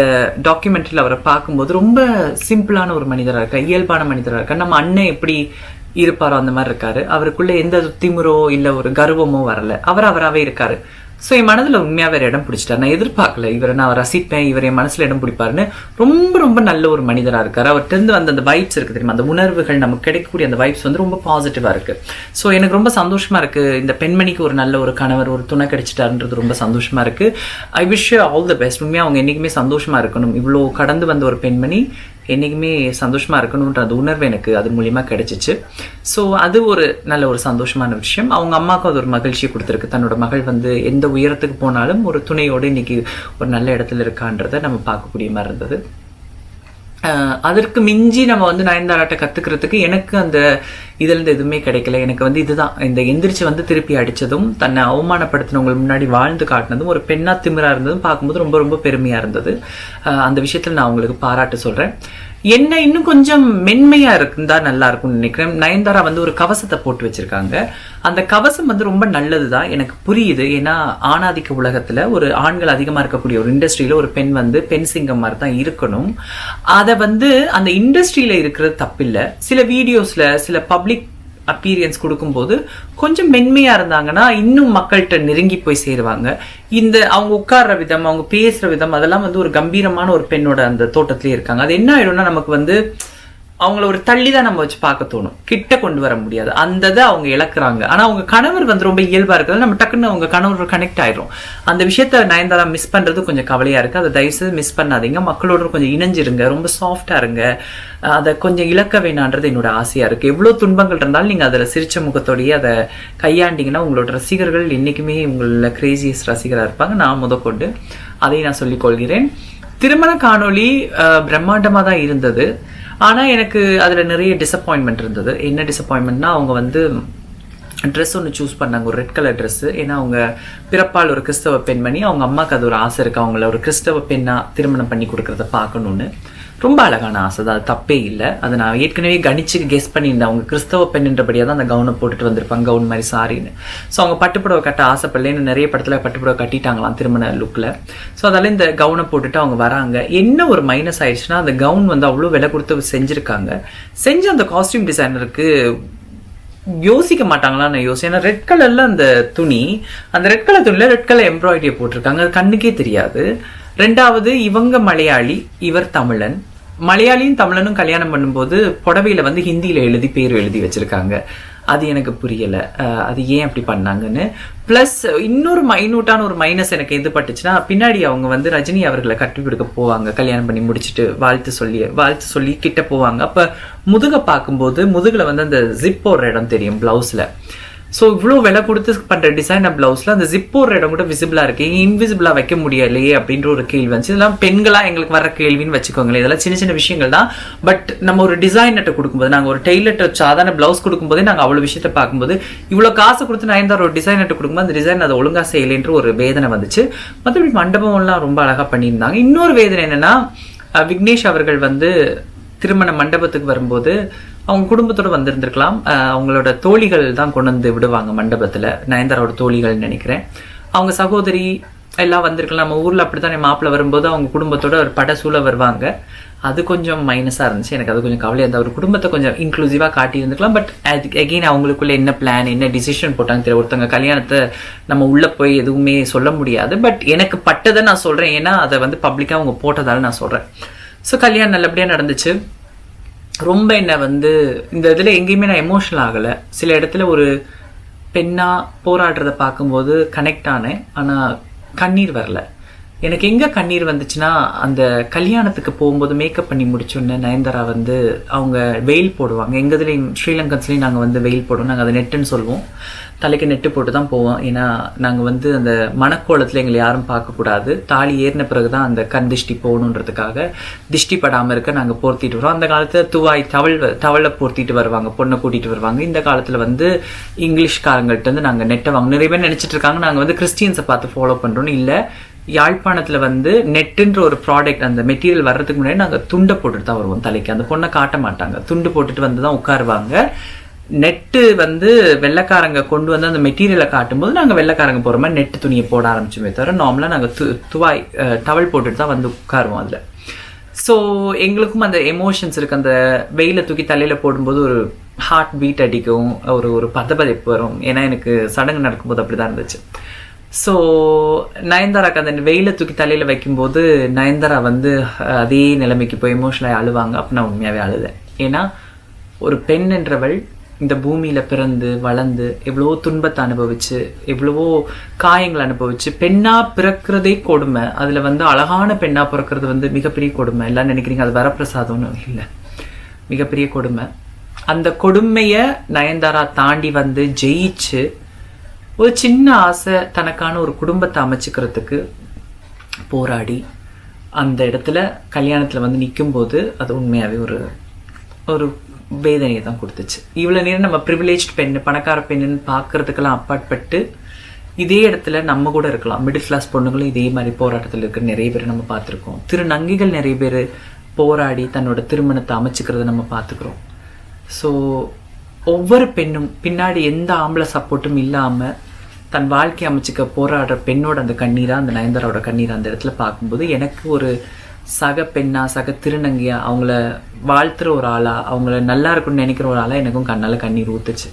டாக்குமெண்ட்ரியில் அவரை பார்க்கும்போது ரொம்ப சிம்பிளான ஒரு மனிதராக இருக்கா இயல்பான மனிதராக இருக்கா நம்ம அண்ணன் எப்படி இருப்பாரோ அந்த மாதிரி இருக்காரு. அவருக்குள்ள எந்த திமுறோ இல்லை ஒரு கர்வமோ வரல. அவர் அவராகவே இருக்காரு. ஸோ என் மனதில் உண்மையாக வேறு இடம் பிடிச்சிட்டார் நான் எதிர்பார்க்கல. இவரை நான் ரசிப்பேன். இவர் என் மனசில் இடம் பிடிப்பாருன்னு ரொம்ப ரொம்ப நல்ல ஒரு மனிதராக இருக்கார். அவர்கிட்ட வந்து அந்த வைப்ஸ் இருக்குது தெரியுமா? அந்த உணர்வுகள் நமக்கு கிடைக்கக்கூடிய அந்த வைப்ஸ் வந்து ரொம்ப பாசிட்டிவாக இருக்குது ஸோ எனக்கு ரொம்ப சந்தோஷமாக இருக்குது இந்த பெண்மணிக்கு ஒரு நல்ல ஒரு கணவர் ஒரு துணை கிடைச்சிட்டாருன்றது ரொம்ப சந்தோஷமாக இருக்குது I wish all the best உண்மையாக அவங்க என்றைக்குமே சந்தோஷமாக இருக்கணும். இவ்வளோ கடந்து வந்த ஒரு பெண்மணி. என்றைக்குமே சந்தோஷமாக இருக்கணுன்ற அந்த உணர்வு எனக்கு அது மூலியமாக கிடைச்சிச்சு. ஸோ அது ஒரு நல்ல ஒரு சந்தோஷமான விஷயம். அவங்க அம்மாவுக்கு அது ஒரு மகிழ்ச்சியை கொடுத்துருக்கு. தன்னோட மகள் வந்து எந்த உயரத்துக்கு போனாலும் ஒரு துணையோடு இன்னைக்கு ஒரு நல்ல இடத்துல இருக்கான்றதை நம்ம பார்க்கக்கூடிய மாதிரி இருந்தது. அதற்கு மிஞ்சி நம்ம வந்து நயன்தாராட்ட கத்துக்கிறதுக்கு எனக்கு அந்த இதுலேருந்து எதுவுமே கிடைக்கல. எனக்கு வந்து இதுதான். இந்த எந்திரிச்சு வந்து திருப்பி அடித்ததும் தன்னை அவமானப்படுத்தினவங்க முன்னாடி வாழ்ந்து காட்டினதும் ஒரு பெண்ணா திமிரா இருந்ததும் பார்க்கும்போது ரொம்ப ரொம்ப பெருமையா இருந்தது. அந்த விஷயத்துல நான் உங்களுக்கு பாராட்டு சொல்றேன். என்ன இன்னும் கொஞ்சம் மென்மையா இருந்தா நல்லா இருக்கும்னு நினைக்கிறேன். நயன்தாரா வந்து ஒரு கவசத்தை போட்டு வச்சிருக்காங்க. அந்த கவசம் வந்து ரொம்ப நல்லதுதான். எனக்கு புரியுது. ஏன்னா ஆணாதிக்க உலகத்துல ஒரு ஆண்கள் அதிகமா இருக்கக்கூடிய ஒரு இண்டஸ்ட்ரியில ஒரு பெண் வந்து பெண் சிங்கம் மாதிரி தான் இருக்கணும். அதை வந்து அந்த இண்டஸ்ட்ரியில இருக்கிறது தப்பில்லை. சில வீடியோஸ்ல சில பப்ளிக் அப்பீரியன்ஸ் கொடுக்கும்போது கொஞ்சம் மென்மையா இருந்தாங்கன்னா இன்னும் மக்கள்கிட்ட நெருங்கி போய் சேருவாங்க. இந்த அவங்க உட்கார்ற விதம் அவங்க பேசுற விதம் அதெல்லாம் வந்து ஒரு கம்பீரமான ஒரு பெண்ணோட அந்த தோட்டத்திலே இருக்காங்க. அது என்ன ஆயிடும்னா நமக்கு வந்து அவங்கள ஒரு தள்ளி தான் நம்ம வச்சு பார்க்க தோணும். கிட்ட கொண்டு வர முடியாது. அந்த இதை அவங்க இழக்குறாங்க. ஆனா அவங்க கணவர் வந்து ரொம்ப இயல்பா இருக்கிறது நம்ம டக்குன்னு அவங்க கணவர் கனெக்ட் ஆயிரும் அந்த விஷயத்த நயன்தாரா மிஸ் பண்றது கொஞ்சம் கவலையா இருக்கு. அதை தயவுசெய்து மிஸ் பண்ணாதீங்க. மக்களோட கொஞ்சம் இணைஞ்சிருங்க. ரொம்ப சாஃப்டா இருங்க. அதை கொஞ்சம் இழக்க வேணான்றது என்னோட ஆசையா இருக்கு. எவ்வளவு துன்பங்கள் இருந்தாலும் நீங்க அதுல சிரிச்ச முகத்தோடய அதை கையாண்டிங்கன்னா உங்களோட ரசிகர்கள் என்னைக்குமே உங்களோட கிரேசியஸ் ரசிகராக இருப்பாங்க. நான் முதற்கொண்டு அதை நான் சொல்லிக் கொள்கிறேன். திருமண காணொளி பிரம்மாண்டமாக தான் இருந்தது. ஆனால் எனக்கு அதில் நிறைய டிசப்பாயின்மெண்ட் இருந்தது. என்ன டிசப்பாயின்மெண்ட்னா அவங்க வந்து ட்ரெஸ் ஒன்று சூஸ் பண்ணாங்க. ஒரு ரெட் கலர் ட்ரெஸ்ஸு ஏன்னா அவங்க பிறப்பால் ஒரு கிறிஸ்தவ பெண் பண்ணி அவங்க அம்மாவுக்கு அது ஒரு ஆசை இருக்கு. அவங்கள ஒரு கிறிஸ்தவ பெண்ணாக திருமணம் பண்ணி கொடுக்கறத பார்க்கணுன்னு ரொம்ப அழகான ஆசை. தான் அது தப்பே இல்லை. அதை நான் ஏற்கனவே கணிச்சு கெஸ் பண்ணியிருந்தேன். அவங்க கிறிஸ்தவ பெண்ணுன்றபடியாக தான் அந்த கவுனை போட்டுட்டு வந்திருப்பாங்க. கவுன் மாதிரி சாரின்னு ஸோ அவங்க பட்டுப்புடவை கட்ட ஆசைப்படலன்னு நிறைய படத்தில் பட்டுப்புடவை கட்டிட்டாங்களாம் திருமண லுக்கில் ஸோ அதால இந்த கவுனை போட்டுட்டு அவங்க வராங்க. என்ன ஒரு மைனஸ் ஆயிடுச்சுன்னா அந்த கவுன் வந்து அவ்வளோ விலை கொடுத்து செஞ்சுருக்காங்க. செஞ்ச அந்த காஸ்டியூம் டிசைனருக்கு யோசிக்க மாட்டாங்களா நான் யோசிச்சேன். ஏன்னா ரெட் கலர்ல அந்த துணி அந்த ரெட் கலர் துணியில ரெட் கலர் எம்ப்ராய்டரி போட்டிருக்காங்க. அது கண்ணுக்கே தெரியாது. ரெண்டாவது இவங்க மலையாளி இவர் தமிழன். மலையாளியும் தமிழனும் கல்யாணம் பண்ணும்போது புடவையில வந்து ஹிந்தியில எழுதி பேர் எழுதி வச்சிருக்காங்க. அது எனக்கு புரியல. அது ஏன் அப்படி பண்ணாங்கன்னு. ப்ளஸ் இன்னொரு மைனூட்டான ஒரு மைனஸ் எனக்கு எது பட்டுச்சுன்னா பின்னாடி அவங்க வந்து ரஜினி அவர்களை கட்டி கொடுக்க போவாங்க. கல்யாணம் பண்ணி முடிச்சுட்டு வாழ்த்து சொல்லி வாழ்த்து சொல்லி கிட்ட போவாங்க. அப்ப முதுக பார்க்கும்போது முதுகுல வந்து அந்த ஜிப் போடுற இடம் தெரியும் பிளவுஸ்ல ஸோ இவ்வளோ விலை கொடுத்து பண்ணுற டிசைனர் ப்ளவுஸில் அந்த ஜிப் போடுற இடம் கூட விசிபிளாக இருக்கு. இன்விசிபிளாக வைக்க முடியலையே அப்படின்ற ஒரு கேள்வி வந்துச்சு. இதெல்லாம் பெண்களாக எங்களுக்கு வர கேள்வின்னு வச்சுக்கோங்களேன். இதெல்லாம் சின்ன சின்ன விஷயங்கள் தான். பட் நம்ம ஒரு டிசைனர்கிட்ட கொடுக்கும்போது நாங்கள் ஒரு டெய்லர்ட்ட சாதாரண பிளவுஸ் கொடுக்கும்போதே நாங்கள் அவ்வளோ விஷயத்த பார்க்கும்போது இவ்வளோ காசு கொடுத்து நயன்தார் ஒரு டிசைனர்கிட்ட கொடுக்கும்போது அந்த டிசைன் அதை ஒழுங்காக செய்யலைன்ற ஒரு வேதனை வந்துச்சு. மற்றபடி மண்டபம்லாம் ரொம்ப அழகாக பண்ணியிருந்தாங்க. இன்னொரு வேதனை என்னன்னா விக்னேஷ் அவர்கள் வந்து திருமண மண்டபத்துக்கு வரும்போது அவங்க குடும்பத்தோட வந்திருந்திருக்கலாம். அவங்களோட தோழிகள் தான் கொண்டு வந்து விடுவாங்க மண்டபத்தில். நயன்தாராவோட தோழிகள்னு நினைக்கிறேன். அவங்க சகோதரி எல்லாம் வந்திருக்கலாம். நம்ம ஊரில் அப்படித்தானே மாப்பிள்ளை வரும்போது அவங்க குடும்பத்தோட ஒரு படசூழ வருவாங்க. அது கொஞ்சம் மைனஸாக இருந்துச்சு. எனக்கு அது கொஞ்சம் கவலையாக இருந்தது. ஒரு குடும்பத்தை கொஞ்சம் இன்க்ளூசிவாக காட்டி இருந்துக்கலாம் பட் அகெயின் அவங்களுக்குள்ள என்ன பிளான் என்ன டிசிஷன் போட்டாங்க தெரியல. ஒருத்தவங்க கல்யாணத்தை நம்ம உள்ளே போய் எதுவுமே சொல்ல முடியாது. பட் எனக்கு பட்டதை நான் சொல்கிறேன் ஏன்னா அதை வந்து பப்ளிக்காக அவங்க போட்டதால நான் சொல்கிறேன் ஸோ கல்யாணம் நல்லபடியாக நடந்துச்சு. ரொம்ப என்னை வந்து இந்த இதில் எங்கேயுமே நான் எமோஷனல் ஆகலை. சில இடத்துல ஒரு பெண்ணாக போராடுறத பார்க்கும்போது கனெக்ட் ஆனேன். ஆனால் கண்ணீர் வரல. எனக்கு எங்கே கண்ணீர் வந்துச்சுன்னா அந்த கல்யாணத்துக்கு போகும்போது மேக்கப் பண்ணி முடிச்சோன்னே நயன்தாரா வந்து அவங்க வெயில் போடுவாங்க. எங்கதுலேயும் ஸ்ரீலங்கன்ஸ்லேயும் நாங்கள் வந்து வெயில் போடுவோம். நாங்கள் அதை நெட்டுன்னு சொல்லுவோம். தலைக்கு நெட்டு போட்டு தான் போவோம். ஏன்னா நாங்கள் வந்து அந்த மணக்கோலத்தில் எங்களை யாரும் பார்க்கக்கூடாது தாலி ஏறின பிறகு தான் அந்த கண் திஷ்டி போகணுன்றதுக்காக திஷ்டி படாமல் இருக்க நாங்கள் போர்த்திட்டு வரோம். அந்த காலத்தில் துவாய் தவள் தவளை போர்த்திட்டு வருவாங்க. பொண்ணை கூட்டிகிட்டு வருவாங்க. இந்த காலத்தில் வந்து இங்கிலீஷ்காரங்கள்ட்ட வந்து நாங்கள் நெட்டை வாங்க நிறைய பேர் நினச்சிட்டு இருக்காங்க. நாங்கள் வந்து கிறிஸ்டியன்ஸை பார்த்து ஃபாலோ பண்ணுறோன்னு இல்லை. யாழ்ப்பாணத்தில் வந்து நெட்டுன்ற ஒரு ப்ராடக்ட் அந்த மெட்டீரியல் வர்றதுக்கு முன்னாடி நாங்கள் துண்டை போட்டுட்டு தான் வருவோம் தலைக்கு. அந்த பொண்ணை காட்ட மாட்டாங்க. துண்டு போட்டுட்டு வந்து தான் உட்காருவாங்க. நெட்டு வந்து வெள்ளைக்காரங்க கொண்டு வந்து அந்த மெட்டீரியலை காட்டும்போது நாங்கள் வெள்ளைக்காரங்க போகிற மாதிரி நெட்டு துணியை போட ஆரம்பிச்சோமே தவிர நார்மலாக நாங்கள் து துவாய் டவல் போட்டுட்டு தான் வந்து உட்காருவோம் அதில். ஸோ எங்களுக்கும் அந்த எமோஷன்ஸ் இருக்கு. அந்த வெயில தூக்கி தலையில் போடும்போது ஒரு ஹார்ட் பீட் அடிக்கும். ஒரு ஒரு பதபதைப்பு வரும். ஏன்னா எனக்கு சடங்கு நடக்கும்போது அப்படிதான் இருந்துச்சு. ஸோ நயன்தாராக்கு அந்த வெயில தூக்கி தலையில வைக்கும்போது நயன்தாரா வந்து அதே நிலைமைக்கு போய் எமோஷனலாக அழுவாங்க. அப்போ நான் உண்மையாகவே அழுதேன். ஏன்னா ஒரு பெண் என்றவள் இந்த பூமியில் பிறந்து வளர்ந்து எவ்வளவோ துன்பத்தை அனுபவிச்சு எவ்வளவோ காயங்கள் அனுபவிச்சு பெண்ணா பிறக்கிறதே கொடுமை. அதுல வந்து அழகான பெண்ணா பிறக்கிறது வந்து மிகப்பெரிய கொடுமை. எல்லாம் நினைக்கிறீங்க அது வரப்பிரசாதம்னு இல்லை. மிகப்பெரிய கொடுமை. அந்த கொடுமைய நயன்தாரா தாண்டி வந்து ஜெயிச்சு ஒரு சின்ன ஆசை தனக்கான ஒரு குடும்பத்தை அமைச்சுக்கிறதுக்கு போராடி அந்த இடத்துல கல்யாணத்தில் வந்து நிற்கும்போது அது உண்மையாகவே ஒரு ஒரு வேதனையை தான் கொடுத்துச்சு. இவ்வளோ நேரம் நம்ம ப்ரிவிலேஜ் பெண் பணக்கார பெண்ணுன்னு பார்க்குறதுக்கெல்லாம் அப்பாற்பட்டு இதே இடத்துல நம்ம கூட இருக்கலாம். மிடில் கிளாஸ் பொண்ணுங்களும் இதே மாதிரி போராட்டத்தில் இருக்கிற நிறைய பேர் நம்ம பார்த்துருக்கோம். திருநங்கைகள் நிறைய பேர் போராடி தன்னோட திருமணத்தை அமைச்சுக்கிறத நம்ம பார்த்துக்கிறோம். ஸோ ஒவ்வொரு பெண்ணும் பின்னாடி எந்த ஆம்பளை சப்போர்ட்டும் இல்லாமல் தன் வாழ்க்கை அமைச்சுக்க போராடுற பெண்ணோட அந்த கண்ணீரா அந்த நயன்தாரோட கண்ணீரா அந்த இடத்துல பார்க்கும்போது எனக்கு ஒரு சக பெண்ணா சக திருநங்கையா அவங்கள வாழ்த்துற ஒரு ஆளா அவங்கள நல்லா இருக்கும்னு நினைக்கிற ஒரு ஆளா எனக்கும் கண்ணால் கண்ணீர் ஊத்துச்சு.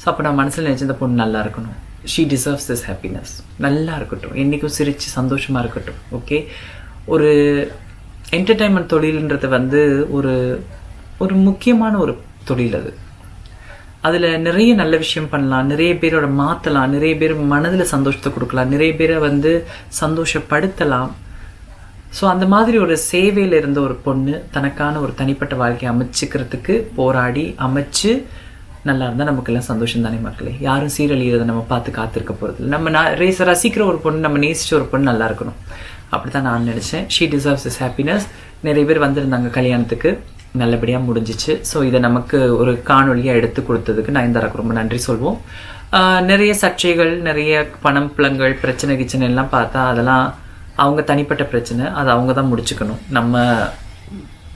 ஸோ அப்போ நான் மனசில் நினச்ச இந்த பொண்ணு நல்லா இருக்கணும். ஷீ டிசர்வ்ஸ் திஸ் ஹாப்பினஸ் நல்லா இருக்கட்டும். என்னைக்கும் சிரித்து சந்தோஷமாக இருக்கட்டும். ஓகே ஒரு என்டர்டைன்மெண்ட் தொழில்ன்றது வந்து ஒரு ஒரு முக்கியமான ஒரு தொழில் அது. அதில் நிறைய நல்ல விஷயம் பண்ணலாம். நிறைய பேரோட மாற்றலாம் நிறைய பேர் மனதில் சந்தோஷத்தை கொடுக்கலாம். நிறைய பேரை வந்து சந்தோஷப்படுத்தலாம். ஸோ அந்த மாதிரி ஒரு சேவையில் இருந்த ஒரு பொண்ணு தனக்கான ஒரு தனிப்பட்ட வாழ்க்கையை அமைச்சுக்கிறதுக்கு போராடி அமைச்சு நல்லா இருந்தால் நமக்கெல்லாம் சந்தோஷம் தானே மக்களே. யாரும் சீரழியதை நம்ம பார்த்து காத்திருக்க போகிறது நம்ம நான் ரேஸ் ரசிக்கிற ஒரு பொண்ணு நம்ம நேசிச்ச ஒரு பொண்ணு நல்லா இருக்கணும். அப்படி தான் நான் நினச்சேன். ஷீ டிசர்வ்ஸ் இஸ் ஹாப்பினஸ் நிறைய பேர் வந்திருந்தாங்க கல்யாணத்துக்கு. நல்லபடியாக முடிஞ்சிச்சு. ஸோ இதை நமக்கு ஒரு காணொலியாக எடுத்து கொடுத்ததுக்கு நயன்தாராக்கு ரொம்ப நன்றி சொல்வோம். நிறைய சர்ச்சைகள் நிறைய பணம் புலங்கள் பிரச்சனை கிச்சனை எல்லாம் பார்த்தா அதெல்லாம் அவங்க தனிப்பட்ட பிரச்சனை. அதை அவங்க தான் முடிச்சுக்கணும். நம்ம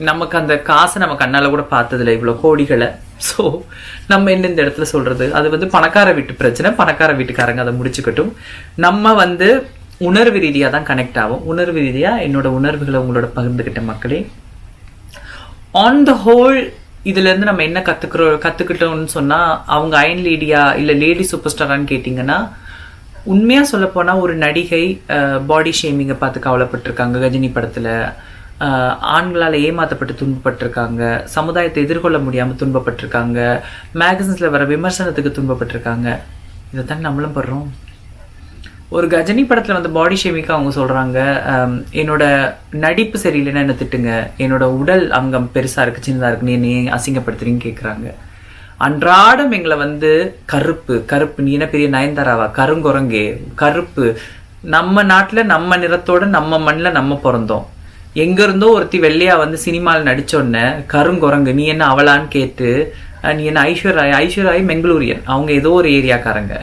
நமக்கு அந்த காசை நம்ம கண்ணால் கூட பார்த்ததில்ல. இவ்வளோ கோடிகளை. ஸோ நம்ம என்ன இந்த இடத்துல சொல்கிறது அது வந்து பணக்கார வீட்டு பிரச்சனை. பணக்கார வீட்டுக்காரங்க அதை முடிச்சுக்கட்டும். நம்ம வந்து உணர்வு ரீதியாக தான் கனெக்ட் ஆகும் உணர்வு ரீதியாக என்னோட உணர்வுகளை உங்களோட பகிர்ந்துக்கிட்ட மக்களே ஆன் த ஹோல் இதுலேருந்து நம்ம என்ன கற்றுக்குறோம் கற்றுக்கிட்டோம்னு சொன்னால் அவங்க அயன் லேடியா இல்லை லேடி சூப்பர் ஸ்டாரான்னு கேட்டிங்கன்னா உண்மையாக சொல்லப்போனால் ஒரு நடிகை பாடி ஷேமிங்கை பார்த்து கவலைப்பட்டிருக்காங்க. கஜினி படத்தில் ஆண்களால் ஏமாற்றப்பட்டு துன்பப்பட்டிருக்காங்க. சமுதாயத்தை எதிர்கொள்ள முடியாமல் துன்பப்பட்டிருக்காங்க. மேகசின்ஸில் வர விமர்சனத்துக்கு துன்பப்பட்டிருக்காங்க. இதைத்தான் நம்மளும் படுறோம். ஒரு கஜினி படத்தில் வந்து பாடி ஷேமிக்கு அவங்க சொல்கிறாங்க um, என்னோட நடிப்பு சரியில்லைன்னா என்ன திட்டுங்க. என்னோட உடல் அங்கம் பெருசாக இருக்குது சின்னதாக இருக்குன்னு நீ அசிங்கப்படுத்துறீங்கன்னு கேட்குறாங்க அன்றாடம் எங்களை வந்து கருப்பு கருப்பு நீ என்ன பெரிய நயன்தாராவா? கருங்குரங்கே கருப்பு. நம்ம நாட்டில் நம்ம நிறத்தோட நம்ம மண்ணில் நம்ம பிறந்தோம். எங்கேருந்தோ ஒருத்தி வெள்ளையா வந்து சினிமாவில் நடித்தோடனே கருங்குரங்கு நீ என்ன அவளான்னு கேட்டு நீ என்ன ஐஸ்வர்யா ஐஸ்வர்யாய் பெங்களூரியன்? அவங்க ஏதோ ஒரு ஏரியாக்காரங்க.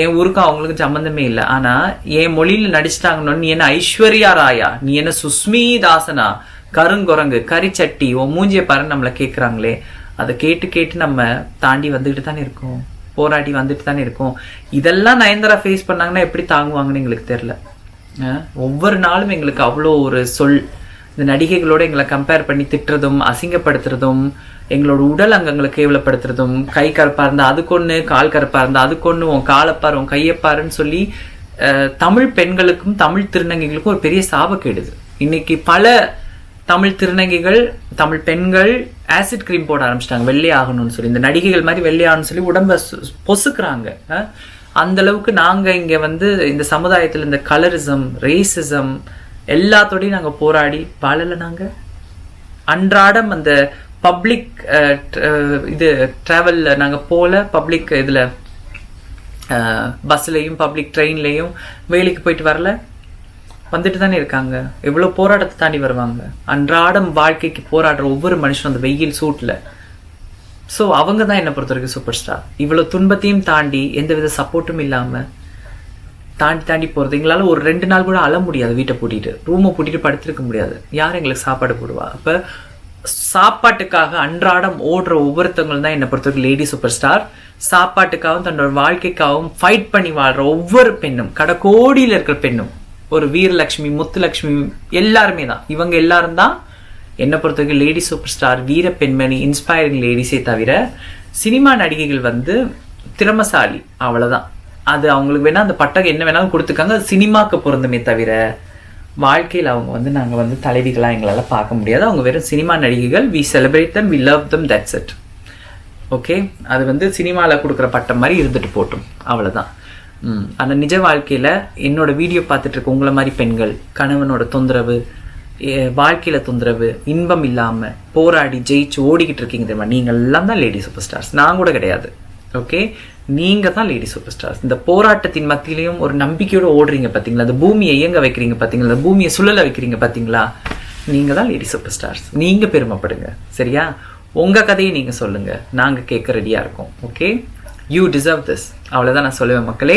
என் ஊருக்கும் அவங்களுக்கு சம்மந்தமே இல்லை. ஆனா என் மொழியில நடிச்சிட்டாங்கன்னு நீ என்ன ஐஸ்வர்யா ராயா? நீ என்ன சுஸ்மி தாசனா கருங்குரங்கு கரிச்சட்டி ஓ மூஞ்சிய பாரு நம்மளை கேட்குறாங்களே அதை கேட்டு கேட்டு நம்ம தாண்டி வந்துட்டு தானே இருக்கோம். போராடி வந்துட்டு தானே இருக்கோம். இதெல்லாம் நயன்தாரா ஃபேஸ் பண்ணாங்கன்னா எப்படி தாங்குவாங்கன்னு எங்களுக்கு தெரில ஒவ்வொரு நாளும் எங்களுக்கு அவ்வளோ ஒரு சொல் இந்த நடிகைகளோட எங்களை கம்பேர் பண்ணி திட்டுறதும் அசிங்கப்படுத்துறதும் எங்களோட உடல் அங்கங்களை கேவலப்படுத்துறதும் கை கருப்பா இருந்தா அதுக்கொன்னு கால் கருப்பா இருந்தா அதுக்கொன்னு உன் காலப்பார் உன் கையப்பாருன்னு சொல்லி தமிழ் பெண்களுக்கும் தமிழ் திருநங்கைகளுக்கும் ஒரு பெரிய சாபக்கேடுது இன்னைக்கு பல தமிழ் திருநங்கைகள் தமிழ் பெண்கள் ஆசிட் கிரீம் போட ஆரம்பிச்சிட்டாங்க. வெள்ளை ஆகணும்னு சொல்லி. இந்த நடிகைகள் மாதிரி வெள்ளை ஆகணும்னு சொல்லி உடம்ப பொசுக்கிறாங்க. அந்த அளவுக்கு நாங்க இங்க வந்து இந்த சமுதாயத்துல இந்த கலரிசம் ரேசிசம் எல்லாத்தோடையும் நாங்கள் போராடி வாழலை நாங்கள் அன்றாடம் அந்த பப்ளிக் இது ட்ராவலில் நாங்கள் போல பப்ளிக் இதில் பஸ்லேயும் பப்ளிக் ட்ரெயின்லேயும் வேலைக்கு போயிட்டு வரல. வந்துட்டு தானே இருக்காங்க. எவ்வளோ போராட்டத்தை தாண்டி வருவாங்க. அன்றாடம் வாழ்க்கைக்கு போராடுற ஒவ்வொரு மனுஷனும் அந்த வெயில் சூட்டில் ஸோ அவங்க தான் என்னை பொறுத்த வரைக்கும் சூப்பர் ஸ்டார் இவ்வளோ துன்பத்தையும் தாண்டி எந்தவித சப்போர்ட்டும் இல்லாமல் தாண்டி தாண்டி போகிறது எங்களால் ஒரு ரெண்டு நாள் கூட அழ முடியாது வீட்டை பூட்டிட்டு. ரூமை பூட்டிட்டு படுத்திருக்க முடியாது. யார் எங்களுக்கு சாப்பாடு போடுவா? அப்போ சாப்பாட்டுக்காக அன்றாடம் ஓடுற ஒவ்வொருத்தவங்களும் தான் என்னை பொறுத்தவரைக்கும் லேடி சூப்பர் ஸ்டார் சாப்பாட்டுக்காகவும் தன்னோட வாழ்க்கைக்காகவும் ஃபைட் பண்ணி வாழ்கிற ஒவ்வொரு பெண்ணும் கடக்கோடியில் இருக்கிற பெண்ணும் ஒரு வீரலட்சுமி முத்துலட்சுமி எல்லாருமே தான். இவங்க எல்லாரும் தான் என்னை பொறுத்தவரைக்கும் லேடி சூப்பர் ஸ்டார் வீர பெண்மணி இன்ஸ்பைரிங் லேடிஸே தவிர சினிமா நடிகைகள் வந்து திறமசாலி அவ்வளோதான் அது அவங்களுக்கு வேணால் அந்த பட்டம் என்ன வேணாலும் கொடுத்துருக்காங்க அது சினிமாக்கு பொருந்துமே தவிர வாழ்க்கையில் அவங்க வந்து நாங்கள் வந்து தலைவிகளாக எங்களால் பார்க்க முடியாது. அவங்க வெறும் சினிமா நடிகைகள். We celebrate them we love them that's it okay அது வந்து சினிமாவில் கொடுக்குற பட்டம் மாதிரி இருந்துட்டு போட்டோம். அவ்வளோதான் ம். ஆனால் நிஜ வாழ்க்கையில் என்னோட வீடியோ பார்த்துட்டு இருக்க உங்களை மாதிரி பெண்கள் கணவனோட தொந்தரவு வாழ்க்கையில் தொந்தரவு இன்பம் இல்லாமல் போராடி ஜெயிச்சு ஓடிக்கிட்டு இருக்கீங்க தெரியுமா? நீங்கள் எல்லாம் தான் லேடி சூப்பர் ஸ்டார்ஸ் நான் கூட கிடையாது. ஓகே நீங்க தான் லேடி சூப்பர் ஸ்டார்ஸ் இந்த போராட்டத்தின் மத்தியிலையும் ஒரு நம்பிக்கையோட ஓடுறீங்க பாத்தீங்களா? அந்த பூமியை இயங்க வைக்கிறீங்க பாத்தீங்களா? அந்த பூமியை சுழல வைக்கிறீங்க பாத்தீங்களா? நீங்க தான் லேடி சூப்பர் ஸ்டார்ஸ் நீங்க பெருமைப்படுங்க. சரியா? உங்க கதையை நீங்க சொல்லுங்க. நாங்க கேட்க ரெடியா இருக்கோம். ஓகே யூ டிசர்வ் திஸ் அவ்வளோதான் நான் சொல்லுவேன் மக்களே.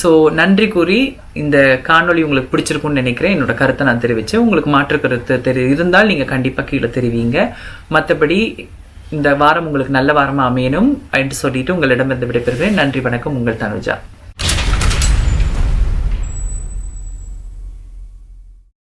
ஸோ நன்றி கூறி இந்த காணொளி உங்களுக்கு பிடிச்சிருக்கும்னு நினைக்கிறேன். என்னோட கருத்தை நான் தெரிவிச்சேன். உங்களுக்கு மாற்று கருத்து தெரி இருந்தால் நீங்கள் கண்டிப்பாக கீழே தெரிவிங்க. மற்றபடி இந்த வாரம் உங்களுக்கு நல்ல வாரமா அமையணும் என்று சொல்லிட்டு உங்களிடம் இருந்து விடைபெறுகிறேன். நன்றி வணக்கம். உங்கள் தனுஜா.